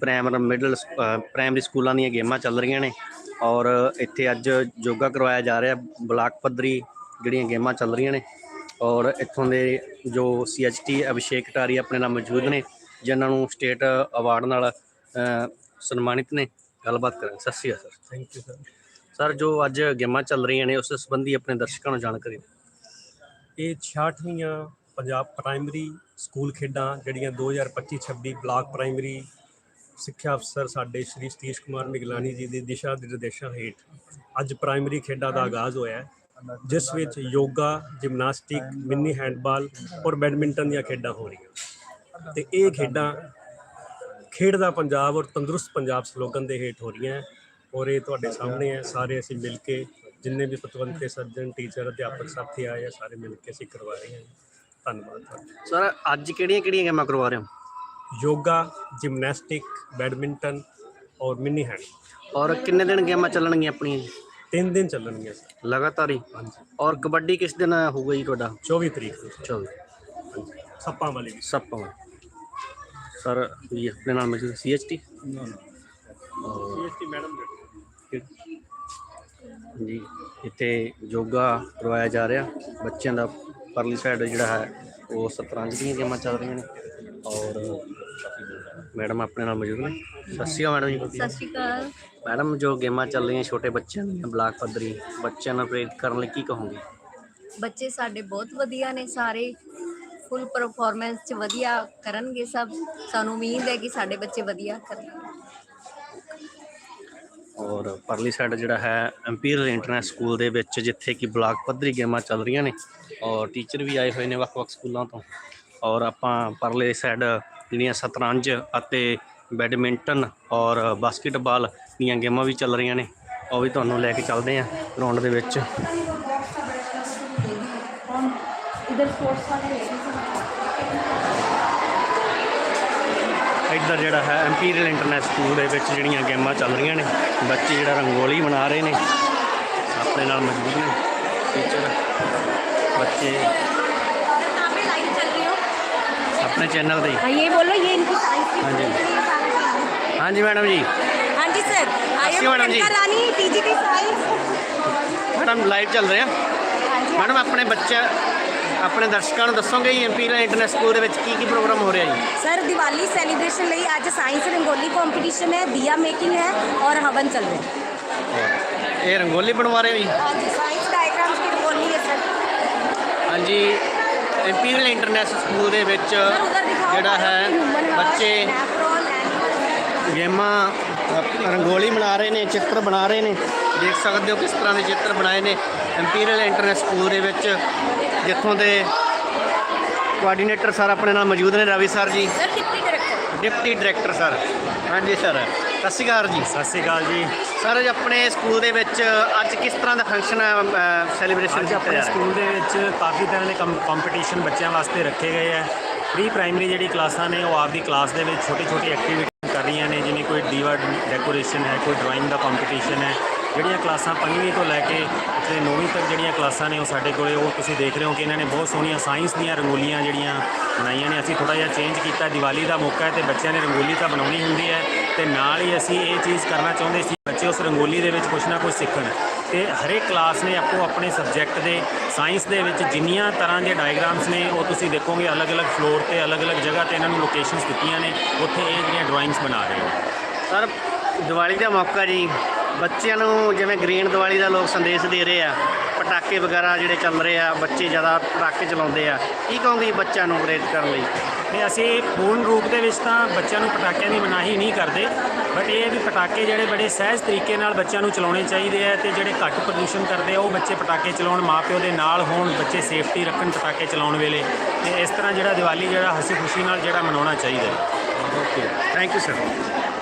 Primary middle primary ਸਕੂਲਾਂ ਦੀਆਂ ਗੇਮਾਂ ਚੱਲ ਰਹੀਆਂ ਨੇ ਔਰ ਇੱਥੇ ਅੱਜ ਯੋਗਾ ਕਰਵਾਇਆ ਜਾ ਰਿਹਾ ਬਲਾਕ ਪੱਧਰੀ ਜਿਹੜੀਆਂ ਗੇਮਾਂ ਚੱਲ ਰਹੀਆਂ ਨੇ ਔਰ ਇੱਥੋਂ ਦੇ ਜੋ ਸੀਐਚਟੀ ਅਭਿਸ਼ੇਕ ਟਾਰੀ ਆਪਣੇ ਨਾਲ ਮੌਜੂਦ ਨੇ ਜਿਨ੍ਹਾਂ ਨੂੰ ਸਟੇਟ ਅਵਾਰਡ ਨਾਲ ਸਨਮਾਨਿਤ ਨੇ। ਗੱਲਬਾਤ ਕਰਾਂ ਸਤਿ ਸ਼੍ਰੀ ਅਕਾਲ sir. Thank you sir sir ਜੋ ਅੱਜ ਗੇਮਾਂ ਚੱਲ ਰਹੀਆਂ ਨੇ ਉਸ ਸੰਬੰਧੀ ਆਪਣੇ ਦਰਸ਼ਕਾਂ ਨੂੰ ਜਾਣਕਾਰੀ ਦਿਓ। ਇਹ 66ਵੀਆਂ ਪੰਜਾਬ ਪ੍ਰਾਇਮਰੀ ਸਕੂਲ ਖੇਡਾਂ ਜਿਹੜੀਆਂ 2025-26 ਬਲਾਕ ਪ੍ਰਾਇਮਰੀ ਸਿੱਖਿਆ ਅਫਸਰ ਸਾਡੇ ਸ਼੍ਰੀ ਸਤੀਸ਼ ਕੁਮਾਰ ਮਿਗਲਾਨੀ ਜੀ ਦੇ ਦਿਸ਼ਾ ਨਿਰਦੇਸ਼ਾਂ ਹੇਠ ਅੱਜ ਪ੍ਰਾਇਮਰੀ ਖੇਡਾਂ ਦਾ ਆਗਾਜ਼ ਹੋਇਆ ਹੈ, ਜਿਸ ਵਿੱਚ ਯੋਗਾ, ਜਿਮਨਾਸਟਿਕ, ਮਿੰਨੀ ਹੈਂਡਬਾਲ ਔਰ ਬੈਡਮਿੰਟਨ ਦੀਆਂ ਖੇਡਾਂ ਹੋ ਰਹੀਆਂ। ਤੇ ਇਹ ਖੇਡਾਂ ਖੇਡਦਾ ਪੰਜਾਬ ਔਰ ਤੰਦਰੁਸਤ ਪੰਜਾਬ ਸਲੋਗਨ ਦੇ ਹੇਠ ਹੋ ਰਹੀਆਂ ਹੈ ਔਰ ਇਹ ਤੁਹਾਡੇ ਸਾਹਮਣੇ ਹੈ। ਸਾਰੇ ਅਸੀਂ ਮਿਲ ਕੇ ਜਿੰਨੇ ਵੀ ਪਤਵੰਤੇ ਸੱਜਣ, ਟੀਚਰ, ਅਧਿਆਪਕ ਸਾਥੀ ਆਏ ਆ, ਸਾਰੇ ਮਿਲ ਕੇ ਅਸੀਂ ਕਰਵਾ ਰਹੇ ਹਾਂ। ਧੰਨਵਾਦ ਸਰ ਅੱਜ ਕਿਹੜੀਆਂ ਕਿਹੜੀਆਂ ਗੇਮਾਂ ਕਰਵਾ ਰਹੇ ਹੋ? ਯੋਗਾ ਜਿਮਨਾਸਟਿਕ ਬੈਡਮਿੰਟਨ ਔਰ ਮਿੰਨੀ ਹੈਂਡ। ਔਰ ਕਿੰਨੇ ਦਿਨ ਗੇਮਾਂ ਚੱਲਣਗੀਆਂ ਆਪਣੀਆਂ? ਜੀ? ਤਿੰਨ ਦਿਨ ਚੱਲਣਗੇ ਸਰ। ਲਗਾਤਾਰ ਹੀ? ਹਾਂਜੀ। ਔਰ ਕਬੱਡੀ ਕਿਸ ਦਿਨ ਹੋਊਗਾ ਜੀ ਤੁਹਾਡਾ? 24 ਤਰੀਕ ਨੂੰ 24 ਹਾਂਜੀ। ਸੱਪਾਂ ਵਾਲੀ ਵੀ। ਸੱਪਾਂ ਸਰ ਜੀ ਆਪਣੇ ਨਾਲ ਮੌਜੂਦ ਸੀਐਚਟੀ ਸੀਐਸਟੀ? ਮੈਡਮ ਜੀ ਇੱਥੇ ਯੋਗਾ ਕਰਵਾਇਆ ਜਾ ਰਿਹਾ। ਬੱਚਿਆਂ ਦਾ ਪਰਲੀ ਸਾਈਡ ਜਿਹੜਾ ਹੈ ਉਹ ਸਤਰੰਜ ਦੀਆਂ ਗੇਮਾਂ ਚੱਲ ਰਹੀਆਂ ਨੇ। ਔਰ ਮੈਡਮ ਆਪਣੇ ਨਾਲ ਮੌਜੂਦ ਨੇ। ਸਤਿ ਸ਼੍ਰੀ ਅਕਾਲ ਮੈਡਮ ਜੀ। ਸਤਿ ਸ਼੍ਰੀ ਅਕਾਲ। ਮੈਡਮ ਜੋ ਗੇਮਾਂ ਚੱਲ ਰਹੀਆਂ ਛੋਟੇ ਬੱਚਿਆਂ ਦੀਆਂ ਬਲਾਕ ਪੱਧਰੀ ਬੱਚਿਆਂ ਨੂੰ ਪ੍ਰੇਰਿਤ ਕਰਨ ਲਈ ਕੀ ਕਹੋਗੇ? ਬੱਚੇ ਸਾਡੇ ਬਹੁਤ ਵਧੀਆ ਨੇ ਸਾਰੇ ਫੁੱਲ ਪਰਫਾਰਮੈਂਸ ਚ ਵਧੀਆ ਕਰਨਗੇ ਸਭ। ਸਾਨੂੰ ਉਮੀਦ ਹੈ ਕਿ ਸਾਡੇ ਬੱਚੇ ਵਧੀਆ ਕਰਨਗੇ। ਔਰ ਪਰਲੀ ਸਾਈਡ ਜਿਹੜਾ ਹੈ ਇੰਪੀਰੀਅਲ ਇੰਟਰਨੈਸ਼ਨਲ ਸਕੂਲ ਦੇ ਵਿੱਚ ਜਿੱਥੇ ਕਿ ਬਲਾਕ ਪੱਧਰੀ ਗੇਮਾਂ ਚੱਲ ਰਹੀਆਂ ਨੇ ਔਰ ਟੀਚਰ ਵੀ ਆਏ ਹੋਏ ਨੇ ਵੱਖ-ਵੱਖ ਸਕੂਲਾਂ ਤੋਂ। ਔਰ ਆਪਾਂ ਪਰਲੇ ਸਾਈਡ ਜਿਹੜੀਆਂ ਸ਼ਤਰੰਜ ਅਤੇ ਬੈਡਮਿੰਟਨ ਔਰ ਬਾਸਕਟਬਾਲ ਦੀਆਂ ਗੇਮਾਂ ਵੀ ਚੱਲ ਰਹੀਆਂ ਨੇ ਉਹ ਵੀ ਤੁਹਾਨੂੰ ਲੈ ਕੇ ਚੱਲਦੇ ਆਂ ਗਰਾਊਂਡ ਦੇ ਵਿੱਚ। ਇੱਧਰ ਜਿਹੜਾ ਹੈ ਇੰਪੀਰੀਅਲ ਇੰਟਰਨੈਸ਼ਨਲ ਸਕੂਲ ਦੇ ਵਿੱਚ ਜਿਹੜੀਆਂ ਗੇਮਾਂ ਚੱਲ ਰਹੀਆਂ ਨੇ ਬੱਚੇ ਜਿਹੜਾ ਰੰਗੋਲੀ ਬਣਾ ਰਹੇ ਨੇ ਆਪਣੇ ਨਾਲ ਮੌਜੂਦ ਨੇ ਟੀਚਰ ਬੱਚੇ। ਆਪਣੇ ਚੈਨਲ ਤੇ। हाँ ये बोलो ये इनकी साइज हाँ जी। ਹਾਂਜੀ ਮੈਡਮ ਜੀ। हाँ जी सर आई एम मैडम जी। Kanaka Rani TGT madam live ਚੱਲ ਰਿਹਾ। हाँ ਮੈਡਮ ਆਪਣੇ ਬੱਚਾ ਆਪਣੇ ਦਰਸ਼ਕਾਂ ਨੂੰ ਦੱਸੋਗੇ ਜੀ ਐਮਪੀ ਇੰਟਰਨੈਸ਼ਨਲ ਸਕੂਲ ਦੇ ਵਿੱਚ ਕੀ ਕੀ ਪ੍ਰੋਗਰਾਮ ਹੋ ਰਿਹਾ ਜੀ? सर दिवाली सेलिब्रेशन ਲਈ ਅੱਜ ਸਾਇੰਸ ਰੰਗੋਲੀ ਕੰਪੀਟੀਸ਼ਨ ਹੈ ਦੀਆ ਮੇਕਿੰਗ ਹੈ ਔਰ ਹਵਨ ਚੱਲ ਰਿਹਾ। ਇਹ ਰੰਗੋਲੀ ਬਣਵਾ ਰਹੇ ਹੋ ਜੀ? हाँ जी साइंस डायग्राम्स की रंगोली है सर ਇੰਪੀਰੀਅਲ ਇੰਟਰਨੈਸ਼ਨਲ ਸਕੂਲ ਦੇ ਵਿੱਚ ਜਿਹੜਾ ਹੈ ਬੱਚੇ ਗੇਮਾਂ ਰੰਗੋਲੀ ਬਣਾ ਰਹੇ ਨੇ ਚਿੱਤਰ ਬਣਾ ਰਹੇ ਨੇ। ਦੇਖ ਸਕਦੇ ਹੋ ਕਿਸ ਤਰ੍ਹਾਂ ਦੇ ਚਿੱਤਰ ਬਣਾਏ ਨੇ ਇੰਪੀਰੀਅਲ ਇੰਟਰਨੈਸ਼ਨਲ ਸਕੂਲ ਦੇ ਵਿੱਚ ਜਿੱਥੋਂ ਦੇ ਕੋਆਰਡੀਨੇਟਰ ਸਰ ਆਪਣੇ ਨਾਲ ਮੌਜੂਦ ਨੇ Ravi sir ji deputy director sir ਹਾਂਜੀ ਸਰ ਸਤਿ ਸ਼੍ਰੀ ਅਕਾਲ ਜੀ। ਸਤਿ ਸ਼੍ਰੀ ਅਕਾਲ ਜੀ। ਸਰ ਅੱਜ ਆਪਣੇ ਸਕੂਲ ਦੇ ਵਿੱਚ ਅੱਜ ਕਿਸ ਤਰ੍ਹਾਂ ਦਾ ਫੰਕਸ਼ਨ ਸੈਲੀਬ੍ਰੇਸ਼ਨ ਅੱਜ ਆਪਣੇ ਸਕੂਲ ਦੇ ਵਿੱਚ ਕਾਫੀ ਤਰ੍ਹਾਂ ਦੇ ਕੰਪੀਟੀਸ਼ਨ ਬੱਚਿਆਂ ਵਾਸਤੇ ਰੱਖੇ ਗਏ ਹੈ ਪ੍ਰੀ ਪ੍ਰਾਇਮਰੀ ਜਿਹੜੀ ਕਲਾਸਾਂ ਨੇ ਉਹ ਆਪਦੀ ਕਲਾਸ ਦੇ ਵਿੱਚ ਛੋਟੀ ਛੋਟੀ ਐਕਟੀਵਿਟੀ ਕਰ ਰਹੀਆਂ ਨੇ ਜਿਵੇਂ ਕੋਈ ਡੀਵਾ ਡੈਕੋਰੇਸ਼ਨ ਹੈ ਕੋਈ ਡਰਾਇੰਗ ਦਾ ਕੰਪੀਟੀਸ਼ਨ ਹੈ। ਜਿਹੜੀਆਂ ਕਲਾਸਾਂ ਪੰਜਵੀਂ ਤੋਂ ਲੈ ਕੇ ਤੇ ਨੌਵੀਂ ਤੱਕ ਜਿਹੜੀਆਂ ਕਲਾਸਾਂ ਨੇ ਉਹ ਸਾਡੇ ਕੋਲੇ ਉਹ ਤੁਸੀਂ ਦੇਖ ਰਹੇ ਹੋ ਕਿ ਇਹਨਾਂ ਨੇ ਬਹੁਤ ਸੋਹਣੀਆਂ ਸਾਇੰਸ ਦੀਆਂ ਰੰਗੋਲੀਆਂ ਜਿਹੜੀਆਂ ਬਣਾਈਆਂ ਨੇ। ਅਸੀਂ ਥੋੜਾ ਜਿਹਾ ਚੇਂਜ ਕੀਤਾ ਦੀਵਾਲੀ ਦਾ ਮੌਕਾ ਹੈ ਤੇ ਬੱਚਿਆਂ ਨੇ ਰੰਗੋਲੀ ਤਾਂ ਬਣਾਉਣੀ ਹੁੰਦੀ ਹੈ। ਤੇ ਨਾਲ ਹੀ ਅਸੀਂ ਇਹ ਚੀਜ਼ ਕਰਨਾ ਚਾਹੁੰਦੇ ਸੀ, ਬੱਚੇ ਉਸ ਰੰਗੋਲੀ ਦੇ ਵਿੱਚ ਕੁਝ ਨਾ ਕੁਝ ਸਿੱਖਣ। ਤੇ ਹਰੇਕ ਕਲਾਸ ਨੇ ਆਪੋ ਆਪਣੇ ਸਬਜੈਕਟ ਦੇ ਸਾਇੰਸ ਦੇ ਵਿੱਚ ਜਿੰਨੀਆਂ ਤਰ੍ਹਾਂ ਦੇ ਡਾਇਗਰਾਮਸ ਨੇ, ਉਹ ਤੁਸੀਂ ਦੇਖੋਗੇ ਅਲੱਗ-ਅਲੱਗ ਫਲੋਰ ਤੇ, ਅਲੱਗ-ਅਲੱਗ ਜਗ੍ਹਾ ਤੇ ਇਹਨਾਂ ਨੂੰ ਲੋਕੇਸ਼ਨਸ ਦਿੱਤੀਆਂ ਨੇ, ਉੱਥੇ ਇਹ ਜਿਹੜੀਆਂ ਡਰਾਇੰਗਸ ਬਣਾ ਰਹੇ ਨੇ। ਸਰ, ਦੀਵਾਲੀ ਦਾ ਮੌਕਾ ਜੀ। ਬੱਚਿਆਂ ਨੂੰ ਜਿਵੇਂ ਗ੍ਰੀਨ ਦੀਵਾਲੀ ਦਾ ਲੋਕ ਸੰਦੇਸ਼ ਦੇ ਰਹੇ ਆ ਪਟਾਕੇ ਵਗੈਰਾ ਜਿਹੜੇ ਚੱਲ ਰਹੇ ਆ ਬੱਚੇ ਜ਼ਿਆਦਾ ਪਟਾਕੇ ਚਲਾਉਂਦੇ ਆ ਕੀ ਕਹੋਗੇ ਬੱਚਿਆਂ ਨੂੰ ਪ੍ਰੇਰਿਤ ਕਰਨ ਲਈ? ਤੇ ਅਸੀਂ ਪੂਰਨ ਰੂਪ ਦੇ ਵਿੱਚ ਤਾਂ ਬੱਚਿਆਂ ਨੂੰ ਪਟਾਕਿਆਂ ਦੀ ਮਨਾਹੀ ਨਹੀਂ ਕਰਦੇ ਬਟ ਇਹ ਹੈ ਵੀ ਪਟਾਕੇ ਜਿਹੜੇ ਬੜੇ ਸਹਿਜ ਤਰੀਕੇ ਨਾਲ ਬੱਚਿਆਂ ਨੂੰ ਚਲਾਉਣੇ ਚਾਹੀਦੇ ਆ ਤੇ ਜਿਹੜੇ ਘੱਟ ਪ੍ਰਦੂਸ਼ਣ ਕਰਦੇ ਆ ਉਹ ਬੱਚੇ ਪਟਾਕੇ ਚਲਾਉਣ ਮਾਪਿਓ ਦੇ ਨਾਲ ਹੋਣ ਬੱਚੇ ਸੇਫਟੀ ਰੱਖਣ ਪਟਾਕੇ ਚਲਾਉਣ ਵੇਲੇ ਤੇ ਇਸ ਤਰ੍ਹਾਂ ਜਿਹੜਾ ਦੀਵਾਲੀ ਜਿਹੜਾ ਹਸੀ ਖੁਸ਼ੀ ਨਾਲ ਜਿਹੜਾ ਮਨਾਉਣਾ ਚਾਹੀਦਾ ਓਕੇ ਥੈਂਕ ਯੂ ਸਰ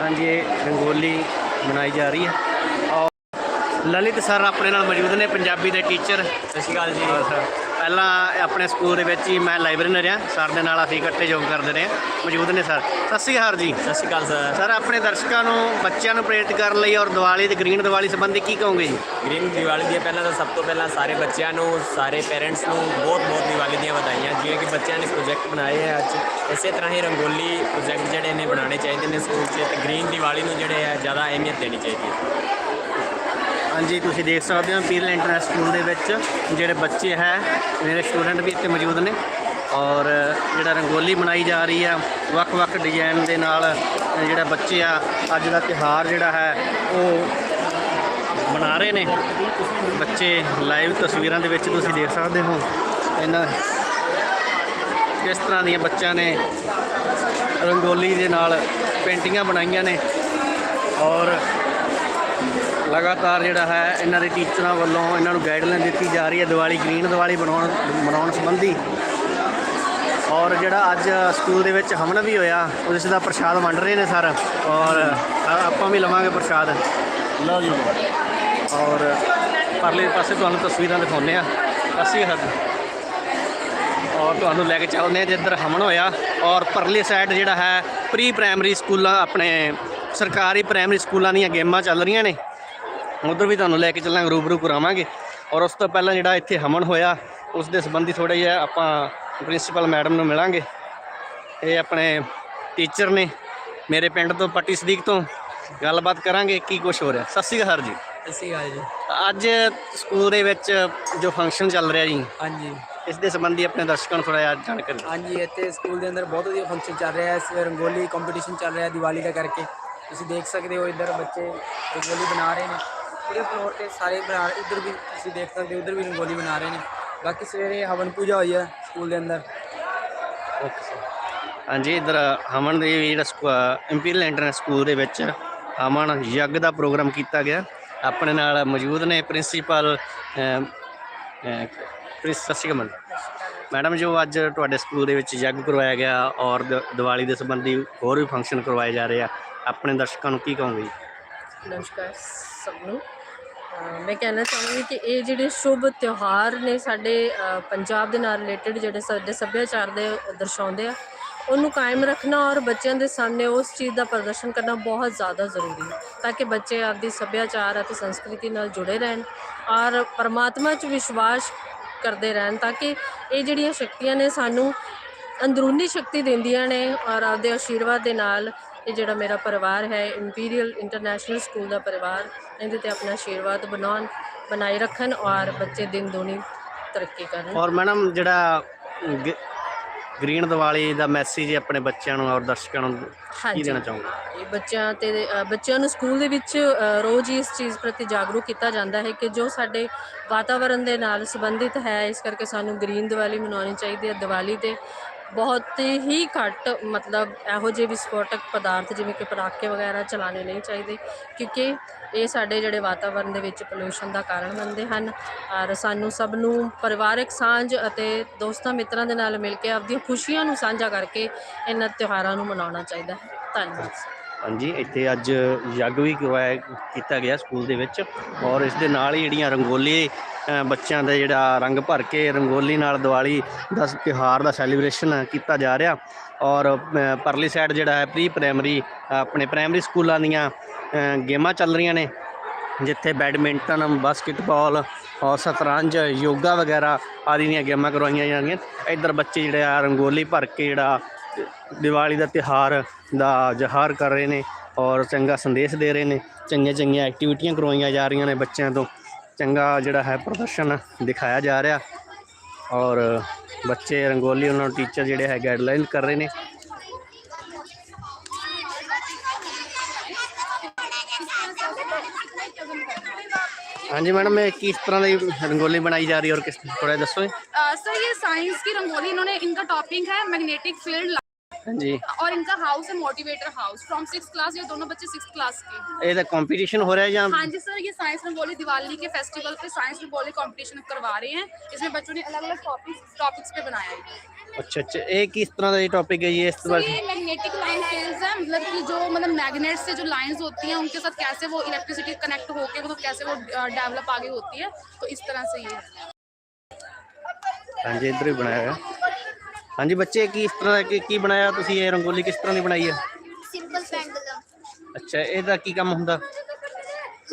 ਹਾਂਜੀ ਇਹ ਰੰਗੋਲੀ ਬਣਾਈ ਜਾ ਰਹੀ ਹੈ। ਲਲਿਤ ਸਰ ਆਪਣੇ ਨਾਲ ਮੌਜੂਦ ਨੇ ਪੰਜਾਬੀ ਦੇ ਟੀਚਰ ਸਤਿ ਸ਼੍ਰੀ ਅਕਾਲ ਜੀ। ਸਰ ਪਹਿਲਾਂ ਆਪਣੇ ਸਕੂਲ ਦੇ ਵਿੱਚ ਹੀ ਮੈਂ ਲਾਇਬ੍ਰੇਰੀਅਨ ਰਿਹਾ ਸਰ ਦੇ ਨਾਲ ਅਸੀਂ ਇਕੱਠੇ ਯੋਗ ਕਰਦੇ ਰਹੇ। ਹਾਂ। ਮੌਜੂਦ ਨੇ ਸਰ। ਸਤਿ ਸ਼੍ਰੀ ਅਕਾਲ ਜੀ। ਸਤਿ ਸ਼੍ਰੀ ਅਕਾਲ ਸਰ। ਸਰ ਆਪਣੇ ਦਰਸ਼ਕਾਂ ਨੂੰ ਬੱਚਿਆਂ ਨੂੰ ਪ੍ਰੇਰਿਤ ਕਰਨ ਲਈ ਔਰ ਦੀਵਾਲੀ ਤੇ ਗ੍ਰੀਨ ਦੀਵਾਲੀ ਸੰਬੰਧੀ ਕੀ ਕਹੋਗੇ ਜੀ? ਗ੍ਰੀਨ ਦੀਵਾਲੀ ਦੀਆਂ ਪਹਿਲਾਂ ਤਾਂ ਸਭ ਤੋਂ ਪਹਿਲਾਂ ਸਾਰੇ ਬੱਚਿਆਂ ਨੂੰ ਸਾਰੇ ਪੇਰੈਂਟਸ ਨੂੰ ਬਹੁਤ ਬਹੁਤ ਦੀਵਾਲੀ ਦੀਆਂ ਵਧਾਈਆਂ। ਜਿਵੇਂ ਕਿ ਬੱਚਿਆਂ ਨੇ ਪ੍ਰੋਜੈਕਟ ਬਣਾਏ ਹੈ ਅੱਜ ਇਸੇ ਤਰ੍ਹਾਂ ਹੀ ਰੰਗੋਲੀ ਪ੍ਰੋਜੈਕਟ ਜਿਹੜੇ ਨੇ ਬਣਾਉਣੇ ਚਾਹੀਦੇ ਨੇ ਸਕੂਲ 'ਚ। ਤੇ ਗ੍ਰੀਨ ਦੀਵਾਲੀ ਨੂੰ ਜਿਹੜੇ ਹੈ ਜ਼ਿਆਦਾ ਅਹਿਮੀਅਤ ਦੇਣੀ ਚਾਹੀਦੀ ਹੈ। ਹਾਂਜੀ, ਤੁਸੀਂ ਦੇਖ ਸਕਦੇ ਹੋ ਪੀਰਲ ਇੰਟਰਨੈਟ ਸਕੂਲ ਦੇ ਵਿੱਚ ਜਿਹੜੇ ਬੱਚੇ ਹੈ, ਮੇਰੇ ਸਟੂਡੈਂਟ ਵੀ ਇੱਥੇ ਮੌਜੂਦ ਨੇ। ਔਰ ਜਿਹੜਾ ਰੰਗੋਲੀ ਬਣਾਈ ਜਾ ਰਹੀ ਆ, ਵੱਖ-ਵੱਖ ਡਿਜ਼ਾਈਨ ਦੇ ਨਾਲ ਜਿਹੜਾ ਬੱਚੇ ਆ, ਅੱਜ ਦਾ ਤਿਉਹਾਰ ਜਿਹੜਾ ਹੈ, ਉਹ ਬਣਾ ਰਹੇ ਨੇ। ਬੱਚੇ ਲਾਈਵ ਤਸਵੀਰਾਂ ਦੇ ਵਿੱਚ ਤੁਸੀਂ ਦੇਖ ਸਕਦੇ ਹੋ। ਇਹਨਾਂ ਕਿਸ ਤਰ੍ਹਾਂ ਦੀਆਂ ਬੱਚਿਆਂ ਨੇ ਰੰਗੋਲੀ ਦੇ ਨਾਲ ਪੇਂਟਿੰਗਾਂ ਬਣਾਈਆਂ ਨੇ। ਔਰ ਲਗਾਤਾਰ ਜਿਹੜਾ ਹੈ ਇਹਨਾਂ ਦੇ ਟੀਚਰਾਂ ਵੱਲੋਂ ਇਹਨਾਂ ਨੂੰ ਗਾਈਡਲਾਈਨ ਦਿੱਤੀ ਜਾ ਰਹੀ ਹੈ ਦੀਵਾਲੀ ਗ੍ਰੀਨ ਦੀਵਾਲੀ ਬਣਾਉਣ ਮਨਾਉਣ ਸੰਬੰਧੀ। ਔਰ ਜਿਹੜਾ ਅੱਜ ਸਕੂਲ ਦੇ ਵਿੱਚ ਹਮਨ ਵੀ ਹੋਇਆ ਉਸ ਦਾ ਪ੍ਰਸ਼ਾਦ ਵੰਡ ਰਹੇ ਨੇ ਸਰ। ਔਰ ਆਪਾਂ ਵੀ ਲਵਾਂਗੇ ਪ੍ਰਸ਼ਾਦ। ਲਓ ਜੀ। ਔਰ ਪਰਲੇ ਪਾਸੇ ਤੁਹਾਨੂੰ ਤਸਵੀਰਾਂ ਦਿਖਾਉਂਦੇ ਆ ਅਸੀਂ ਹੱਦ। ਔਰ ਤੁਹਾਨੂੰ ਲੈ ਕੇ ਚੱਲਦੇ ਆ ਜਿੱਧਰ ਹਮਨ ਹੋਇਆ। ਔਰ ਪਰਲੇ ਸਾਈਡ ਜਿਹੜਾ ਹੈ ਪ੍ਰੀ ਪ੍ਰਾਇਮਰੀ ਸਕੂਲਾਂ ਆਪਣੇ ਸਰਕਾਰੀ ਪ੍ਰਾਇਮਰੀ ਸਕੂਲਾਂ ਦੀਆਂ ਗੇਮਾਂ ਚੱਲ ਰਹੀਆਂ ਨੇ। ਉਧਰ ਵੀ ਤੁਹਾਨੂੰ ਲੈ ਕੇ ਚੱਲਾਂਗੇ ਰੂਬਰੂ ਕਰਾਵਾਂਗੇ। ਔਰ ਉਸ ਤੋਂ ਪਹਿਲਾਂ ਜਿਹੜਾ ਇੱਥੇ ਹਮਨ ਹੋਇਆ ਉਸ ਦੇ ਸੰਬੰਧੀ ਥੋੜਾ ਜਿਹਾ ਆਪਾਂ ਪ੍ਰਿੰਸੀਪਲ ਮੈਡਮ ਨੂੰ ਮਿਲਾਂਗੇ। ਇਹ ਆਪਣੇ ਟੀਚਰ ਨੇ ਮੇਰੇ ਪਿੰਡ ਤੋਂ ਪੱਟੀ ਸਦੀਕ ਤੋਂ ਗੱਲਬਾਤ ਕਰਾਂਗੇ ਕੀ ਕੁਝ ਹੋ ਰਿਹਾ। ਸਤਿ ਸ਼੍ਰੀ ਅਕਾਲ ਜੀ। ਅਸੀਂ ਗੱਲ ਜੀ। ਅੱਜ ਸਕੂਲ ਦੇ ਵਿੱਚ ਜੋ ਫੰਕਸ਼ਨ ਚੱਲ ਰਿਹਾ ਜੀ ਹਾਂਜੀ। ਇਸ ਦੇ ਸੰਬੰਧੀ ਆਪਣੇ ਦਰਸ਼ਕਾਂ ਨੂੰ ਥੋੜਾ ਜਿਹਾ ਜਾਣਕਾਰੀ। ਹਾਂਜੀ ਇੱਥੇ ਸਕੂਲ ਦੇ ਅੰਦਰ ਬਹੁਤ ਵਧੀਆ ਫੰਕਸ਼ਨ ਚੱਲ ਰਿਹਾ ਹੈ। ਇਸ ਰੰਗੋਲੀ ਕੰਪੀਟੀਸ਼ਨ ਚੱਲ ਰਿਹਾ ਹੈ ਦੀਵਾਲੀ ਦਾ ਕਰਕੇ। ਤੁਸੀਂ ਦੇਖ ਸਕਦੇ ਹੋ ਇੱਧਰ ਬੱਚੇ ਰੰਗੋਲੀ ਬਣਾ ਰਹੇ ਨੇ। ਪੂਰੇ ਫਲੋਰ ਤੇ ਸਾਰੇ ਬਣਾ ਇੱਧਰ ਵੀ ਤੁਸੀਂ ਦੇਖ ਸਕਦੇ ਹੋ ਉੱਧਰ ਵੀ ਰੰਗੋਲੀ ਬਣਾ ਰਹੇ ਨੇ। ਬਾਕੀ ਸਵੇਰੇ ਹਵਨ ਪੂਜਾ ਹੋਈ ਹੈ ਸਕੂਲ ਦੇ ਅੰਦਰ। ਓਕੇ ਸਰ ਹਾਂਜੀ ਇਧਰ ਹਮਨ ਦੇ ਵੀ ਜਿਹੜਾ ਇੰਪੀਰੀਅਲ ਇੰਟਰਨੈਟ ਸਕੂਲ ਦੇ ਵਿੱਚ ਹਮਨ ਯੱਗ ਦਾ ਪ੍ਰੋਗਰਾਮ ਕੀਤਾ ਗਿਆ। ਆਪਣੇ ਨਾਲ ਮੌਜੂਦ ਨੇ ਪ੍ਰਿੰਸੀਪਲ ਪ੍ਰਿੰਸ ਸਤਿ ਸ਼੍ਰੀ ਅਕਾਲ ਮੈਡਮ। ਜੋ ਅੱਜ ਤੁਹਾਡੇ ਸਕੂਲ ਦੇ ਵਿੱਚ ਯੱਗ ਕਰਵਾਇਆ ਗਿਆ ਔਰ ਦੀਵਾਲੀ ਦੇ ਸੰਬੰਧੀ ਹੋਰ ਵੀ ਫੰਕਸ਼ਨ ਕਰਵਾਏ ਜਾ ਰਹੇ ਆ। ਆਪਣੇ ਦਰਸ਼ਕਾਂ ਨੂੰ ਕੀ ਕਹੋਗੇ ਨਮਸਕਾਰ ਸਭ ਨੂੰ। ਮੈਂ ਕਹਿਣਾ ਚਾਹਾਂਗੀ ਕਿ ਇਹ ਜਿਹੜੇ ਸ਼ੁਭ ਤਿਉਹਾਰ ਨੇ ਸਾਡੇ ਪੰਜਾਬ ਦੇ ਨਾਲ ਰਿਲੇਟਡ ਜਿਹੜੇ ਸਾਡੇ ਸੱਭਿਆਚਾਰ ਦੇ ਦਰਸਾਉਂਦੇ ਆ, ਉਹਨੂੰ ਕਾਇਮ ਰੱਖਣਾ ਔਰ ਬੱਚਿਆਂ ਦੇ ਸਾਹਮਣੇ ਉਸ ਚੀਜ਼ ਦਾ ਪ੍ਰਦਰਸ਼ਨ ਕਰਨਾ ਬਹੁਤ ਜ਼ਿਆਦਾ ਜ਼ਰੂਰੀ ਹੈ, ਤਾਂ ਕਿ ਬੱਚੇ ਆਪਦੀ ਸੱਭਿਆਚਾਰ ਅਤੇ ਸੰਸਕ੍ਰਿਤੀ ਨਾਲ ਜੁੜੇ ਰਹਿਣ ਔਰ ਪਰਮਾਤਮਾ 'ਚ ਵਿਸ਼ਵਾਸ ਕਰਦੇ ਰਹਿਣ, ਤਾਂ ਕਿ ਇਹ ਜਿਹੜੀਆਂ ਸ਼ਕਤੀਆਂ ਨੇ ਸਾਨੂੰ ਅੰਦਰੂਨੀ ਸ਼ਕਤੀ ਦਿੰਦੀਆਂ ਨੇ ਔਰ ਆਪਦੇ ਆਸ਼ੀਰਵਾਦ ਦੇ ਨਾਲ ਇਹ ਜਿਹੜਾ ਮੇਰਾ ਪਰਿਵਾਰ ਹੈ ਇੰਪੀਰੀਅਲ ਇੰਟਰਨੈਸ਼ਨਲ ਸਕੂਲ ਦਾ ਪਰਿਵਾਰ ਇਹਦੇ ਤੇ ਆਪਣਾ ਆਸ਼ੀਰਵਾਦ ਬਣਾਉਣ ਬਣਾਈ ਰੱਖਣ ਔਰ ਬੱਚੇ ਦਿਨ ਦੁਨੀ ਤਰੱਕੀ ਕਰਨ। ਔਰ ਮੈਡਮ ਜਿਹੜਾ ਗ- ਗ੍ਰੀਨ ਦੀਵਾਲੀ ਦਾ ਮੈਸੇਜ ਆਪਣੇ ਬੱਚਿਆਂ ਨੂੰ ਔਰ ਦਰਸ਼ਕਾਂ ਨੂੰ ਕੀ। ਦੇਣਾ ਚਾਹੋਗੇ? ਇਹ ਬੱਚਿਆਂ ਤੇ ਅ, ਬੱਚਿਆਂ ਨੂੰ ਸਕੂਲ ਦੇ ਵਿੱਚ ਅ, ਰੋਜ਼ ਹੀ ਇਸ ਚੀਜ਼ ਪ੍ਰਤੀ ਜਾਗਰੂਕ ਕੀਤਾ ਜਾਂਦਾ ਹੈ ਕਿ ਜੋ ਸਾਡੇ ਵਾਤਾਵਰਣ ਦੇ ਨਾਲ ਸੰਬੰਧਿਤ ਹੈ ਇਸ ਕਰਕੇ ਸਾਨੂੰ ਗ੍ਰੀਨ ਦੀਵਾਲੀ ਮਨਾਉਣੀ ਚਾਹੀਦੀ ਹੈ ਦੀਵਾਲੀ ਤੇ। ਬਹੁਤ ਹੀ ਘੱਟ ਮਤਲਬ ਇਹੋ ਜਿਹੇ ਵਿਸਫੋਟਕ ਪਦਾਰਥ ਜਿਵੇਂ ਕਿ ਪਟਾਕੇ ਵਗੈਰਾ ਚਲਾਣੇ ਨਹੀਂ ਚਾਹੀਦੇ ਕਿਉਂਕਿ ਇਹ ਸਾਡੇ ਜਿਹੜੇ ਵਾਤਾਵਰਣ ਦੇ ਵਿੱਚ ਪੋਲੂਸ਼ਨ ਦਾ ਕਾਰਨ ਬਣਦੇ ਹਨ। ਔਰ ਸਾਨੂੰ ਸਭ ਨੂੰ ਪਰਿਵਾਰਕ ਸਾਂਝ ਅਤੇ ਦੋਸਤਾਂ ਮਿੱਤਰਾਂ ਦੇ ਨਾਲ ਮਿਲ ਕੇ ਆਪਦੀਆਂ ਖੁਸ਼ੀਆਂ ਨੂੰ ਸਾਂਝਾ ਕਰਕੇ ਇਹਨਾਂ ਤਿਉਹਾਰਾਂ ਨੂੰ ਮਨਾਉਣਾ ਚਾਹੀਦਾ ਹੈ। ਧੰਨਵਾਦ ਹਾਂਜੀ, ਇੱਥੇ ਅੱਜ ਯੱਗ ਵੀ ਕਰਵਾਇਆ, ਕੀਤਾ ਗਿਆ ਸਕੂਲ ਦੇ ਵਿੱਚ ਔਰ ਇਸ ਦੇ ਨਾਲ ਹੀ ਜਿਹੜੀਆਂ ਰੰਗੋਲੀ ਬੱਚਿਆਂ ਦਾ ਜਿਹੜਾ ਰੰਗ ਭਰ ਕੇ ਰੰਗੋਲੀ ਨਾਲ ਦੀਵਾਲੀ ਦਾ ਸ- ਤਿਉਹਾਰ ਦਾ ਸੈਲੀਬ੍ਰੇਸ਼ਨ ਕੀਤਾ ਜਾ ਰਿਹਾ ਔਰ ਪਰਲੀ ਸਾਈਡ ਜਿਹੜਾ ਹੈ ਪ੍ਰੀ ਪ੍ਰਾਇਮਰੀ ਆਪਣੇ ਪ੍ਰਾਇਮਰੀ ਸਕੂਲਾਂ ਦੀਆਂ ਗੇਮਾਂ ਚੱਲ ਰਹੀਆਂ ਨੇ, ਜਿੱਥੇ ਬੈਡਮਿੰਟਨ ਬਾਸਕਟਬਾਲ ਔਰ ਸ਼ਤਰੰਜ, ਯੋਗਾ ਵਗੈਰਾ ਆਦਿ ਦੀਆਂ ਗੇਮਾਂ ਕਰਵਾਈਆਂ ਜਾਂਦੀਆਂ ਇੱਧਰ ਬੱਚੇ ਜਿਹੜੇ ਆ ਰੰਗੋਲੀ ਭਰ ਕੇ ਜਿਹੜਾ ਦੀਵਾਲੀ ਦਾ ਤਿਉਹਾਰ ਦਾ ਜਹਾਰ ਕਰ ਰਹੇ ਨੇ ਔਰ ਚੰਗਾ ਸੰਦੇਸ਼ ਦੇ ਰਹੇ ਨੇ ਚੰਗੀਆਂ ਚੰਗੀਆਂ ਐਕਟੀਵਿਟੀਆਂ ਕਰਵਾਈਆਂ ਜਾ ਰਹੀਆਂ ਨੇ ਬੱਚਿਆਂ ਤੋਂ ਚੰਗਾ ਜਿਹੜਾ ਹੈ ਪ੍ਰਦਰਸ਼ਨ ਦਿਖਾਇਆ ਜਾ ਰਿਹਾ ਔਰ ਬੱਚੇ ਰੰਗੋਲੀ ਉਹਨਾਂ ਨੂੰ ਟੀਚਰ ਜਿਹੜੇ ਹੈ ਗਾਈਡਲਾਈਨ ਕਰ ਰਹੇ ਨੇ ਹਾਂਜੀ ਮੈਡਮ ਇਹ ਕਿਸ ਤਰ੍ਹਾਂ ਦੀ ਰੰਗੋਲੀ ਬਣਾਈ ਜਾ ਰਹੀ ਹੈ ਔਰ ਕਿਸ ਥੋੜਾ ਦੱਸੋ ਜੀ। सर ये साइंस की रंगोली इन्होंने इनका टॉपिक है मैग्नेटिक फील्ड जी। और इनका हाउस है motivator house from six class ये दोनों बच्चे सिक्स क्लास के ये तो कंपटीशन हो रहा है यहाँ हाँ जी सर ये साइंस में रंगोली दिवाली के फेस्टिवल पे साइंस में रंगोली कंपटीशन करवा रहे हैं। इसमें बच्चों ने अलग अलग टॉपिक्स पे बनाया है। अच्छा अच्छा एक इस तरह का ये टॉपिक है ये इस तरह ये मैग्नेटिक लाइन फील्ड्स है मतलब कि जो मतलब मैग्नेट से जो लाइंस होती हैं उनके साथ कैसे वो इलेक्ट्रिसिटी कनेक्ट होके मतलब कैसे वो डेवलप आगे होती है तो इस तरह से ये हाँ। जी इधर ही बनाया है। ਹਾਂਜੀ ਬੱਚੇ ਕੀ ਇਸ ਤਰ੍ਹਾਂ ਦਾ ਕੀ ਕੀ ਬਣਾਇਆ ਤੁਸੀਂ ਇਹ ਰੰਗੋਲੀ ਕਿਸ ਤਰ੍ਹਾਂ ਦੀ ਬਣਾਈ ਹੈ सिंपल पेंडुलम ਅੱਛਾ ਇਹਦਾ ਕੀ ਕੰਮ ਹੁੰਦਾ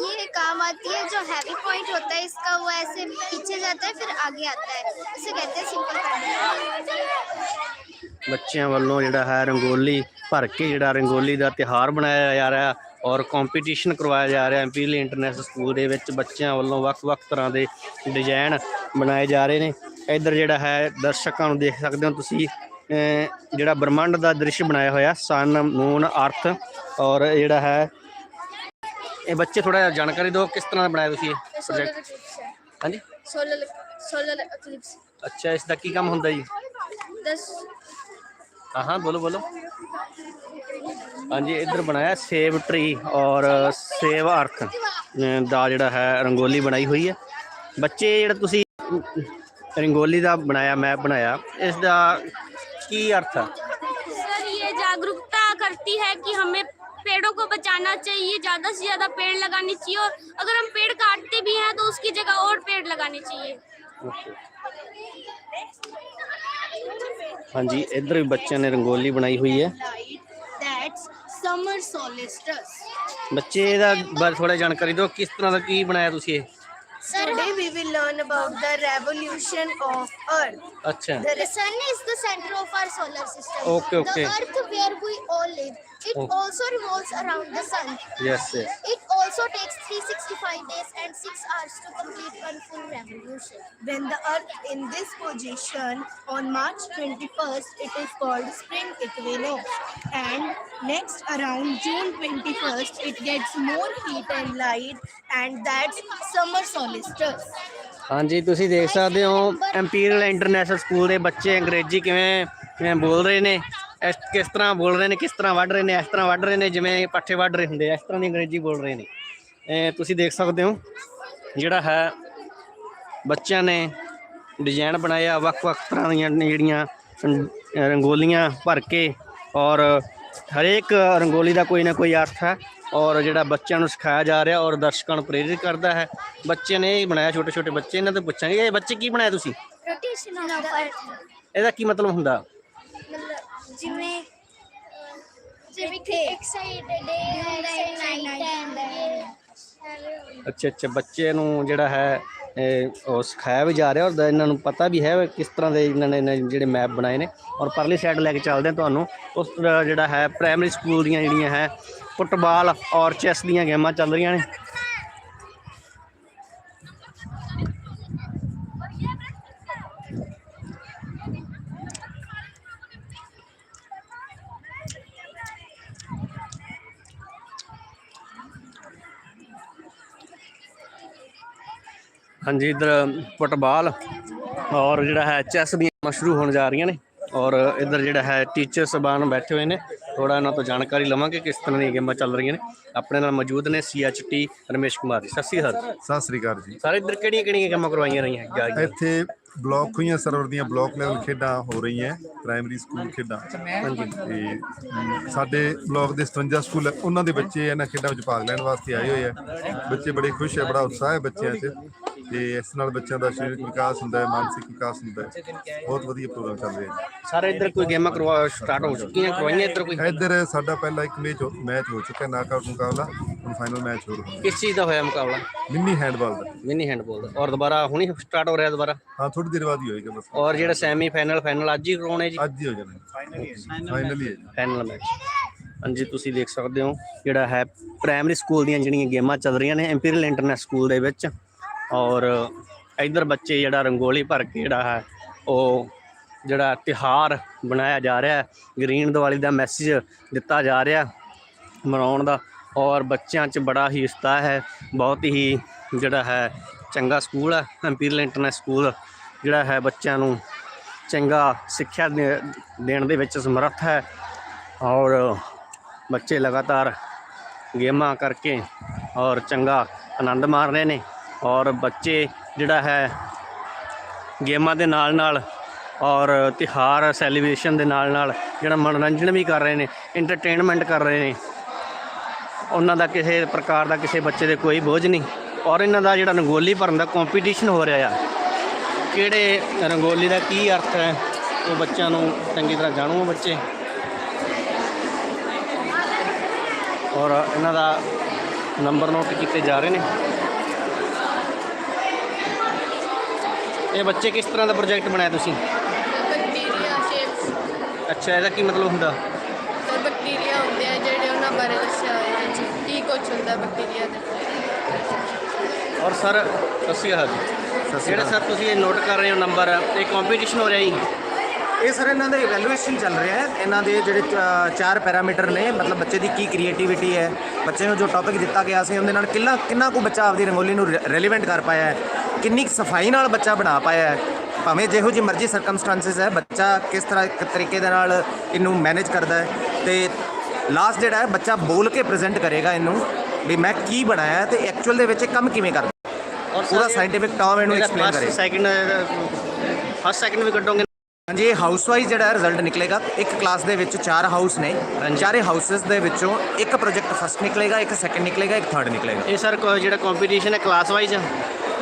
ये काम आती है जो हैवी पॉइंट होता है इसका वो ऐसे पीछे जाता है फिर आगे आता है इसे कहते हैं सिंपल पेंडुलम ਬੱਚਿਆਂ ਵੱਲੋਂ ਜਿਹੜਾ ਹੈ ਰੰਗੋਲੀ ਭਰ ਕੇ ਜਿਹੜਾ ਰੰਗੋਲੀ ਦਾ ਤਿਹਾਰ ਬਣਾਇਆ ਜਾ ਰਿਹਾ ਔਰ ਕੰਪੀਟੀਸ਼ਨ ਕਰਵਾਇਆ ਜਾ ਰਿਹਾ ਇੰਪੀਰੀਅਲ ਇੰਟਰਨੈਸ਼ਨਲ ਸਕੂਲ ਦੇ ਵਿੱਚ ਬੱਚਿਆਂ ਵੱਲੋਂ ਵੱਖ-ਵੱਖ ਤਰ੍ਹਾਂ ਦੇ ਡਿਜ਼ਾਈਨ ਬਣਾਏ ਜਾ ਰਹੇ ਨੇ ਇੱਧਰ ਜਿਹੜਾ ਹੈ ਦਰਸ਼ਕਾਂ ਨੂੰ ਦੇਖ ਸਕਦੇ ਹੋ ਤੁਸੀਂ ਜਿਹੜਾ ਬ੍ਰਹਮੰਡ ਦਾ ਦ੍ਰਿਸ਼ ਬਣਾਇਆ ਹੋਇਆ ਸਨ ਮੂਨ ਅਰਥ ਔਰ ਜਿਹੜਾ ਹੈ ਇਹ ਬੱਚੇ ਥੋੜਾ ਜਿਹਾ ਜਾਣਕਾਰੀ ਦਿਓ ਕਿਸ ਤਰ੍ਹਾਂ ਦਾ ਬਣਾਇਆ ਤੁਸੀਂ ਇਹ ਪ੍ਰੋਜੈਕਟ ਹਾਂਜੀ? ਸੋਲਰ ਸੋਲਰ ਐਕਲਿਪਸ ਅੱਛਾ ਇਸ ਦਾ ਕੀ ਕੰਮ ਹੁੰਦਾ ਜੀ? ਹਾਂ ਹਾਂ ਬੋਲੋ ਬੋਲੋ। ਹਾਂਜੀ ਇੱਧਰ ਬਣਾਇਆ ਸੇਵ ਟਰੀ ਔਰ ਸੇਵ ਅਰਥ ਦਾ ਜਿਹੜਾ ਹੈ ਰੰਗੋਲੀ ਬਣਾਈ ਹੋਈ ਹੈ। ਬੱਚੇ ਜਿਹੜਾ ਤੁਸੀਂ ਰੰਗੋਲੀ ਦਾ ਬਣਾਇਆ ਮੈਪ ਬਣਾਇਆ ਇਸ ਦਾ ਕੀ ਅਰਥ ਹੈ सर ये जागरूकता करती है कि हमें पेड़ों को बचाना चाहिए ज़्यादा से ज़्यादा पेड़ लगाने चाहिए और अगर हम पेड़ काटते भी हैं तो उसकी जगह और पेड़ लगाने चाहिए ਹਾਂਜੀ ਇੱਧਰ ਵੀ ਬੱਚਿਆਂ ਨੇ ਰੰਗੋਲੀ ਬਣਾਈ ਹੋਈ ਹੈ दैट्स समर सोलिस्टिस ਬੱਚੇ ਇਹਦਾ ਬਾਰੇ ਥੋੜਾ ਜਾਣਕਾਰੀ ਦਿਓ ਕਿਸ ਤਰ੍ਹਾਂ ਦਾ ਕੀ ਬਣਾਇਆ ਤੁਸੀਂ ਇਹ Today we will learn about the revolution of Earth. Achha. The sun is the center of our solar system. Okay, okay. The Earth where we all live, it Okay. also revolves around the sun. Yes, yes. It also takes 365 days and 6 hours to complete one full revolution. When the Earth in this position on March 21st, it is called spring equinox. And next around June 21st, it gets more heat and light, and that's summer solstice. ਹਾਂਜੀ ਤੁਸੀਂ ਦੇਖ ਸਕਦੇ ਹੋ imperial international school ਦੇ ਬੱਚੇ ਅੰਗਰੇਜ਼ੀ ਕਿਵੇਂ ਕਿਵੇਂ ਬੋਲ ਰਹੇ ਨੇ ਇਸ ਕਿਸ ਤਰ੍ਹਾਂ ਬੋਲ ਰਹੇ ਨੇ ਕਿਸ ਤਰ੍ਹਾਂ ਵੱਢ ਰਹੇ ਨੇ ਇਸ ਤਰ੍ਹਾਂ ਵੱਢ ਰਹੇ ਨੇ ਜਿਵੇਂ ਪੱਠੇ ਵੱਢ ਰਹੇ ਹੁੰਦੇ ਆ ਇਸ ਤਰ੍ਹਾਂ ਦੀ ਅੰਗਰੇਜ਼ੀ ਬੋਲ ਰਹੇ ਨੇ। ਇਹ ਤੁਸੀਂ ਦੇਖ ਸਕਦੇ ਹੋ ਜਿਹੜਾ ਹੈ ਬੱਚਿਆਂ ਨੇ ਡਿਜ਼ਾਈਨ ਬਣਾਇਆ ਵੱਖ-ਵੱਖ ਤਰ੍ਹਾਂ ਦੀਆਂ ਜਿਹੜੀਆਂ ਰੰਗੋਲੀਆਂ ਭਰ ਕੇ ਔਰ ਹਰੇਕ ਰੰਗੋਲੀ ਦਾ ਕੋਈ ਨਾ ਕੋਈ ਅਰਥ ਹੈ ਔਰ ਜਿਹੜਾ ਬੱਚਿਆਂ ਨੂੰ ਸਿਖਾਇਆ ਜਾ ਰਿਹਾ ਔਰ ਦਰਸ਼ਕਾਂ ਨੂੰ ਪ੍ਰੇਰਿਤ ਕਰਦਾ ਹੈ। ਬੱਚੇ ਨੇ ਇਹ ਬਣਾਇਆ ਛੋਟੇ ਛੋਟੇ ਬੱਚੇ ਇਹਨਾਂ ਤੋਂ ਪੁੱਛਾਂਗੇ ਇਹ ਬੱਚੇ ਕੀ ਬਣਾਇਆ ਤੁਸੀਂ. ਇਹਦਾ ਕੀ ਮਤਲਬ ਹੁੰਦਾ? ਜਿਵੇਂ ਜਿਵੇਂ ਕਿ ਐਕਸਾਈਟਡ ਡੇ ਹੁੰਦਾ ਹੈ। ਨਾਈਟ ਅੱਛਾ ਅੱਛਾ ਬੱਚੇ ਨੂੰ ਜਿਹੜਾ ਹੈ ਇਹ ਉਹ ਸਿਖਾਇਆ ਵੀ ਜਾ ਰਿਹਾ ਔਰ ਇਹਨਾਂ ਨੂੰ ਪਤਾ ਵੀ ਹੈ ਕਿਸ ਤਰ੍ਹਾਂ ਦੇ ਇਹਨਾਂ ਨੇ ਇਹਨਾਂ ਜਿਹੜੇ ਮੈਪ ਬਣਾਏ ਨੇ। ਔਰ ਪਰਲੀ ਸਾਈਡ ਲੈ ਕੇ ਚੱਲਦੇ ਹਾਂ ਤੁਹਾਨੂੰ। ਉਸ ਜਿਹੜਾ ਹੈ ਪ੍ਰਾਇਮਰੀ ਸਕੂਲ ਦੀਆਂ ਜਿਹੜੀਆਂ ਹੈ ਫੁੱਟਬਾਲ ਔਰ ਚੈਸ ਦੀਆਂ ਗੇਮਾਂ ਚੱਲ ਰਹੀਆਂ ਨੇ। ਹਾਂਜੀ ਇਧਰ ਫੁੱਟਬਾਲ ਔਰ ਜਿਹੜਾ ਹੈ ਚੈਸ ਦੀਆਂ ਸ਼ੁਰੂ ਹੋਣ ਜਾ ਰਹੀਆਂ ਨੇ ਔਰ ਇਧਰ ਜਿਹੜਾ ਹੈ ਟੀਚਰ ਸਬਾਨ ਬੈਠੇ ਹੋਏ ਨੇ। ਥੋੜਾ ਇਹਨਾਂ ਤੋਂ ਜਾਣਕਾਰੀ ਲਵਾਂਗੇ ਕਿਸ ਤਰ੍ਹਾਂ ਦੀਆਂ ਗੇਮਾਂ ਚੱਲ ਰਹੀਆਂ ਨੇ। ਆਪਣੇ ਨਾਲ ਮੌਜੂਦ ਨੇ ਸੀਐਚਟੀ ਰਮੇਸ਼ ਕੁਮਾਰ ਜੀ। ਸਤਿ ਸ਼੍ਰੀ ਅਕਾਲ ਸਤਿ ਸ੍ਰੀ ਅਕਾਲ ਜੀ। ਸਾਰੇ ਇਧਰ ਕਿਹੜੀਆਂ ਕਿਹੜੀਆਂ ਗੇਮਾਂ ਕਰਵਾਈਆਂ ਰਹੀਆਂ? ਇੱਥੇ ਬਲਾਕ ਹੋਈਆਂ ਸਰਵਰ ਦੀਆਂ ਬਲਾਕ ਲੈਵਲ ਖੇਡਾਂ ਹੋ ਰਹੀਆਂ ਪ੍ਰਾਇਮਰੀ ਸਕੂਲ ਖੇਡਾਂ। ਹਾਂਜੀ। ਤੇ ਸਾਡੇ ਬਲਾਕ ਦੇ 57 ਸਕੂਲ ਉਹਨਾਂ ਦੇ ਬੱਚੇ ਇਹਨਾਂ ਖੇਡਾਂ ਵਿੱਚ ਭਾਗ ਲੈਣ ਵਾਸਤੇ ਆਏ ਹੋਏ ਆ। ਬੱਚੇ ਬੜੇ ਖੁਸ਼ ਹੈ ਬੜਾ ਉਤਸ਼ਾਹ ਹੈ ਬੱਚਿਆਂ 'ਚ। ਤੇ ਇਸ ਨਾਲ ਬੱਚਿਆਂ ਦਾ ਸਰੀਰਕ ਵਿਕਾਸ ਹੁੰਦਾ ਹੈ ਮਾਨਸਿਕ ਵਿਕਾਸ ਹੁੰਦਾ ਹੈ। ਬਹੁਤ ਵਧੀਆ ਪ੍ਰੋਗਰਾਮ ਚੱਲ ਰਿਹਾ ਹੈ। ਸਾਰੇ ਇਧਰ ਕੋਈ ਗੇਮਾਂ ਕਰਵਾ ਸਟਾਰਟ ਹੋ ਚੁੱਕੀਆਂ ਕਰਵਾਈਆਂ ਇਧਰ ਕੋਈ? ਇੱਧਰ ਸਾਡਾ ਪਹਿਲਾ ਇੱਕ ਮੈਚ ਮੈਚ ਹੋ ਚੁੱਕਾ ਨਾਕਆਊਟ ਮੁਕਾਬਲਾ ਹੁਣ ਫਾਈਨਲ ਮੈਚ ਹੋ ਰਿਹਾ ਕਿਸ ਚੀਜ਼ ਦਾ ਹੋਇਆ ਮੁਕਾਬਲਾ? ਮਿੰਨੀ ਹੈਂਡਬਾਲ ਦਾ। ਮਿਨੀ ਹੈਂਡਬਾਲ ਦਾ। ਔਰ ਦੁਬਾਰਾ ਹੁਣੀ ਸਟਾਰਟ ਹੋ ਰਿਹਾ ਦੁਬਾਰਾ? ਹਾਂ ਥੋੜੀ ਦੇਰ ਬਾਅਦ ਹੀ ਹੋਏਗਾ ਬਸ। ਔਰ ਜਿਹੜਾ ਸੈਮੀ ਫਾਈਨਲ ਫਾਈਨਲ ਅੱਜ ਹੀ ਕਰਾਉਣੇ ਜੀ? ਅੱਜ ਹੀ ਹੋ ਜਾਣਾ ਫਾਈਨਲੀ ਫਾਈਨਲੀ ਹੈ ਜੀ। ਫਾਈਨਲ ਮੈਚ ਹਾਂਜੀ ਤੁਸੀਂ ਦੇਖ ਸਕਦੇ ਹੋ ਜਿਹੜਾ ਹੈ ਪ੍ਰਾਇਮਰੀ ਸਕੂਲ ਦੀਆਂ ਜਿਹੜੀਆਂ ਗੇਮਾਂ ਚੱਲ ਰਹੀਆਂ ਨੇ ਇੰਪੀਰੀਅਲ ਇੰਟਰਨੈਟ ਸਕੂਲ ਦੇ ਵਿੱਚ। ਔਰ ਇਧਰ ਬੱਚੇ ਜਿਹੜਾ ਰੰਗੋਲੀ ਭਰ ਕੇ ਜਿਹੜਾ ਹੈ, ਉਹ ਜਿਹੜਾ ਤਿਹਾਰ ਬਣਾਇਆ ਜਾ ਰਿਹਾ ਹੈ। ਗ੍ਰੀਨ ਦੀਵਾਲੀ ਦਾ ਮੈਸੇਜ ਦਿੱਤਾ ਜਾ ਰਿਹਾ ਮਨਾਉਣ ਦਾ। ਔਰ ਬੱਚਿਆਂ 'ਚ ਬੜਾ ਹੀ ਉਤਸ਼ਾਹ ਹੈ। ਬਹੁਤ ਹੀ ਜਿਹੜਾ ਹੈ, ਚੰਗਾ ਸਕੂਲ ਹੈ। ਇੰਪੀਰੀਅਲ ਇੰਟਰਨੈਟ ਸਕੂਲ ਜਿਹੜਾ ਹੈ, ਬੱਚਿਆਂ ਨੂੰ ਚੰਗਾ ਸਿੱਖਿਆ ਦੇ- ਦੇਣ ਦੇ ਵਿੱਚ ਸਮਰੱਥ ਹੈ। ਔਰ ਬੱਚੇ ਲਗਾਤਾਰ ਗੇਮਾਂ ਕਰਕੇ ਔਰ ਚੰਗਾ ਆਨੰਦ ਮਾਣ ਰਹੇ ਨੇ। ਔਰ ਬੱਚੇ ਜਿਹੜਾ ਹੈ ਗੇਮਾਂ ਦੇ ਨਾਲ ਨਾਲ ਔਰ ਤਿਹਾਰ ਸੈਲੀਬ੍ਰੇਸ਼ਨ ਦੇ ਨਾਲ ਨਾਲ ਜਿਹੜਾ ਮਨੋਰੰਜਨ ਵੀ ਕਰ ਰਹੇ ਨੇ ਐਂਟਰਟੇਨਮੈਂਟ ਕਰ ਰਹੇ ਨੇ। ਉਹਨਾਂ ਦਾ ਕਿਸੇ ਪ੍ਰਕਾਰ ਦਾ ਕਿਸੇ ਬੱਚੇ ਦੇ ਕੋਈ ਬੋਝ ਨਹੀਂ। ਔਰ ਇਹਨਾਂ ਦਾ ਜਿਹੜਾ ਰੰਗੋਲੀ ਭਰਨ ਦਾ ਕੰਪੀਟੀਸ਼ਨ ਹੋ ਰਿਹਾ ਆ। ਕਿਹੜੇ ਰੰਗੋਲੀ ਦਾ ਕੀ ਅਰਥ ਹੈ, ਉਹ ਬੱਚਿਆਂ ਨੂੰ ਚੰਗੀ ਤਰ੍ਹਾਂ ਜਾਣੂ ਬੱਚੇ। ਔਰ ਇਹਨਾਂ ਦਾ ਨੰਬਰ ਨੋਟ ਕੀਤੇ ਜਾ ਰਹੇ ਨੇ। ਇਹ ਬੱਚੇ ਕਿਸ ਤਰ੍ਹਾਂ ਦਾ ਪ੍ਰੋਜੈਕਟ ਬਣਾਇਆ ਤੁਸੀਂ? ਬੈਕਟੀਰੀਆ ਸ਼ੇਪਸ ਅੱਛਾ ਇਹਦਾ ਕੀ ਮਤਲਬ ਹੁੰਦਾ? ਤੇ ਬੈਕਟੀਰੀਆ ਹੁੰਦੇ ਆ ਜਿਹੜੇ ਉਹਨਾਂ ਬਾਰੇ ਦੱਸਿਆ ਹੋਇਆ ਹੈ ਜੀ ਕੀ ਕੁਝ ਹੁੰਦਾ ਬੈਕਟੀਰੀਆ ਦੇ? ਔਰ ਸਰ ਸਸੀ ਹਾਲ ਜੀ। ਜਿਹੜਾ ਸਰ ਤੁਸੀਂ ਇਹ ਨੋਟ ਕਰ ਰਹੇ ਹੋ ਨੰਬਰ ਇਹ ਕੰਪੀਟੀਸ਼ਨ ਹੋ ਰਿਹਾ ਜੀ। ਇਹ ਸਰ ਇਹਨਾਂ ਦਾ ਇਵੈਲੂਏਸ਼ਨ ਚੱਲ ਰਿਹਾ ਹੈ। ਇਹਨਾਂ ਦੇ ਜਿਹੜੇ ਚਾਰ ਪੈਰਾਮੀਟਰ ਨੇ ਮਤਲਬ ਬੱਚੇ ਦੀ ਕੀ ਕ੍ਰੀਏਟੀਵਿਟੀ ਹੈ ਬੱਚੇ ਨੂੰ ਜੋ ਟੌਪਿਕ ਦਿੱਤਾ ਗਿਆ ਸੀ ਉਹਦੇ ਨਾਲ ਕਿੰਨਾ ਕਿੰਨਾ ਕੁ ਬੱਚਾ ਆਪਦੀ ਰੰਗੋਲੀ ਨੂੰ ਰੈਲੇਵੈਂਟ ਕਰ ਪਾਇਆ ਹੈ? ਕਿੰਨੀ ਸਫ਼ਾਈ ਨਾਲ ਬੱਚਾ ਬਣਾ ਪਾਇਆ ਹੈ? ਭਾਵੇਂ ਜਿਹੋ ਜਿਹੀ ਮਰਜ਼ੀ ਸਰਕਮਸਟੈਂਸਸ ਹੈ ਬੱਚਾ ਕਿਸ ਤਰ੍ਹਾਂ ਇੱਕ ਤਰੀਕੇ ਦੇ ਨਾਲ ਇਹਨੂੰ ਮੈਨੇਜ ਕਰਦਾ ਹੈ। ਤੇ ਲਾਸਟ ਜਿਹੜਾ ਹੈ ਬੱਚਾ ਬੋਲ ਕੇ ਪ੍ਰੈਜ਼ੈਂਟ ਕਰੇਗਾ ਇਹਨੂੰ ਵੀ ਮੈਂ ਕੀ ਬਣਾਇਆ ਤੇ ਐਕਚੁਅਲ ਦੇ ਵਿੱਚ ਇਹ ਕੰਮ ਕਿਵੇਂ ਕਰਦਾ ਔਰ ਪੂਰਾ ਸਾਇੰਟੀਫਿਕ ਟਰਮ ਇਹਨੂੰ ਐਕਸਪਲੇਨ ਕਰੇ। ਸੈਕਿੰਡ ਫਸਟ ਸੈਕਿੰਡ ਵੀ ਕੱਢੋਗੇ ਹਾਂਜੀ ਇਹ ਹਾਊਸ ਵਾਈਜ਼ ਜਿਹੜਾ ਰਿਜ਼ਲਟ ਨਿਕਲੇਗਾ। ਇੱਕ ਕਲਾਸ ਦੇ ਵਿੱਚ ਚਾਰ ਹਾਊਸ ਨੇ। ਚਾਰੇ ਹਾਊਸਸ ਦੇ ਵਿੱਚੋਂ ਇੱਕ ਪ੍ਰੋਜੈਕਟ ਫਸਟ ਨਿਕਲੇਗਾ ਇੱਕ ਸੈਕੰਡ ਨਿਕਲੇਗਾ ਇੱਕ ਥਰਡ ਨਿਕਲੇਗਾ। ਇਹ ਸਰ ਕੋ- ਜਿਹੜਾ ਕੰਪੀਟੀਸ਼ਨ ਹੈ ਕਲਾਸ ਵਾਈਜ਼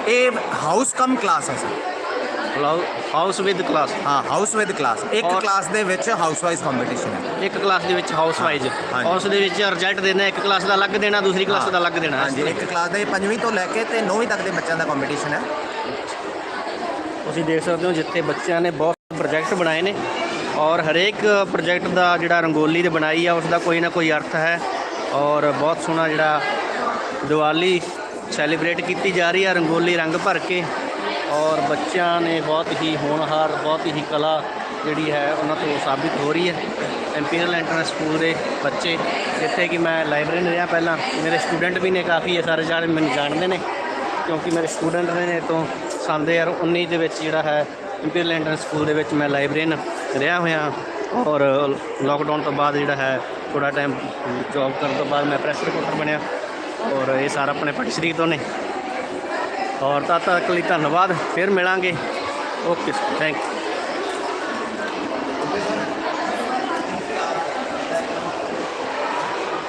ਇਹ ਹਾਊਸ ਕਮ ਕਲਾਸ ਹੈ ਸਰ ਹਾਊਸ ਵਿਦ ਕਲਾਸ ਹਾਂ ਹਾਊਸ ਵਿਦ ਕਲਾਸ ਇੱਕ ਔਰ- ਕਲਾਸ ਦੇ ਵਿੱਚ ਹਾਊਸ ਵਾਈਜ਼ ਕੰਪੀਟੀਸ਼ਨ ਹੈ। ਇੱਕ ਕਲਾਸ ਦੇ ਵਿੱਚ ਹਾਊਸ ਵਾਈਜ਼ ਹਾਂਜੀ। ਉਸ ਦੇ ਵਿੱਚ ਰਿਜ਼ਲਟ ਦੇਣਾ ਇੱਕ ਕਲਾਸ ਦਾ ਅਲੱਗ ਦੇਣਾ ਦੂਸਰੀ ਕਲਾਸ ਦਾ ਅਲੱਗ ਦੇਣਾ। ਹਾਂਜੀ ਇੱਕ ਕਲਾਸ ਦੇ ਪੰਜਵੀਂ ਤੋਂ ਲੈ ਕੇ ਤੇ 9ਵੀਂ ਤੱਕ ਦੇ ਬੱਚਿਆਂ ਦਾ ਕੰਪੀਟੀਸ਼ਨ ਹੈ। ਤੁਸੀਂ ਦੇਖ ਸਕਦੇ ਹੋ ਜਿੱਥੇ ਬੱਚਿਆਂ ਨੇ ਬਹੁਤ ਪ੍ਰੋਜੈਕਟ ਬਣਾਏ ਨੇ ਔਰ ਹਰੇਕ ਪ੍ਰੋਜੈਕਟ ਦਾ ਜਿਹੜਾ ਰੰਗੋਲੀ ਦੇ ਬਣਾਈ ਆ ਉਸ ਦਾ ਕੋਈ ਨਾ ਕੋਈ ਅਰਥ ਹੈ ਔਰ ਬਹੁਤ ਸੋਹਣਾ ਜਿਹੜਾ ਦੀਵਾਲੀ ਸੈਲੀਬ੍ਰੇਟ ਕੀਤੀ ਜਾ ਰਹੀ ਆ, ਰੰਗੋਲੀ ਰੰਗ ਭਰ ਕੇ ਔਰ ਬੱਚਿਆਂ ਨੇ ਬਹੁਤ ਹੀ ਹੋਣਹਾਰ, ਬਹੁਤ ਹੀ ਕਲਾ ਜਿਹੜੀ ਹੈ ਉਹਨਾਂ ਤੋਂ ਸਾਬਿਤ ਹੋ ਰਹੀ ਹੈ। ਇੰਪੀਰੀਅਲ ਇੰਟਰਨੈਸ਼ਨਲ ਸਕੂਲ ਦੇ ਬੱਚੇ, ਜਿੱਥੇ ਕਿ ਮੈਂ ਲਾਇਬ੍ਰੇਰੀ ਰਿਹਾ ਪਹਿਲਾਂ, ਮੇਰੇ ਸਟੂਡੈਂਟ ਵੀ ਨੇ ਕਾਫੀ ਇਹ ਸਾਰੇ ਜਾਣੇ, ਮੈਨੂੰ ਜਾਣਦੇ ਨੇ ਕਿਉਂਕਿ ਮੇਰੇ ਸਟੂਡੈਂਟ ਨੇ ਨੇ, ਤੋਂ ਸੰਨ 2019 ਦੇ ਵਿੱਚ ਜਿਹੜਾ ਹੈ ਇੰਪੀਰੀਅਲ ਇੰਟਰਨੈਸ਼ਨਲ ਸਕੂਲ ਦੇ ਵਿੱਚ ਮੈਂ ਲਾਇਬ੍ਰੇਰੀਅਨ ਰਿਹਾ ਹੋਇਆ ਔਰ ਲੋਕਡਾਊਨ ਤੋਂ ਬਾਅਦ ਜਿਹੜਾ ਹੈ ਥੋੜਾ ਟਾਈਮ ਜੌਬ ਕਰਨ ਤੋਂ ਬਾਅਦ ਮੈਂ ਪ੍ਰੈਸ ਰਿਪੋਰਟਰ ਬਣਿਆ ਔਰ ਇਹ ਸਾਰਾ ਆਪਣੇ ਪਟਿਸ਼ਰੀ ਤੋਂ ਨੇ। ਔਰ ਤਦ ਤੱਕ ਲਈ ਧੰਨਵਾਦ, ਫਿਰ ਮਿਲਾਂਗੇ। Okay thank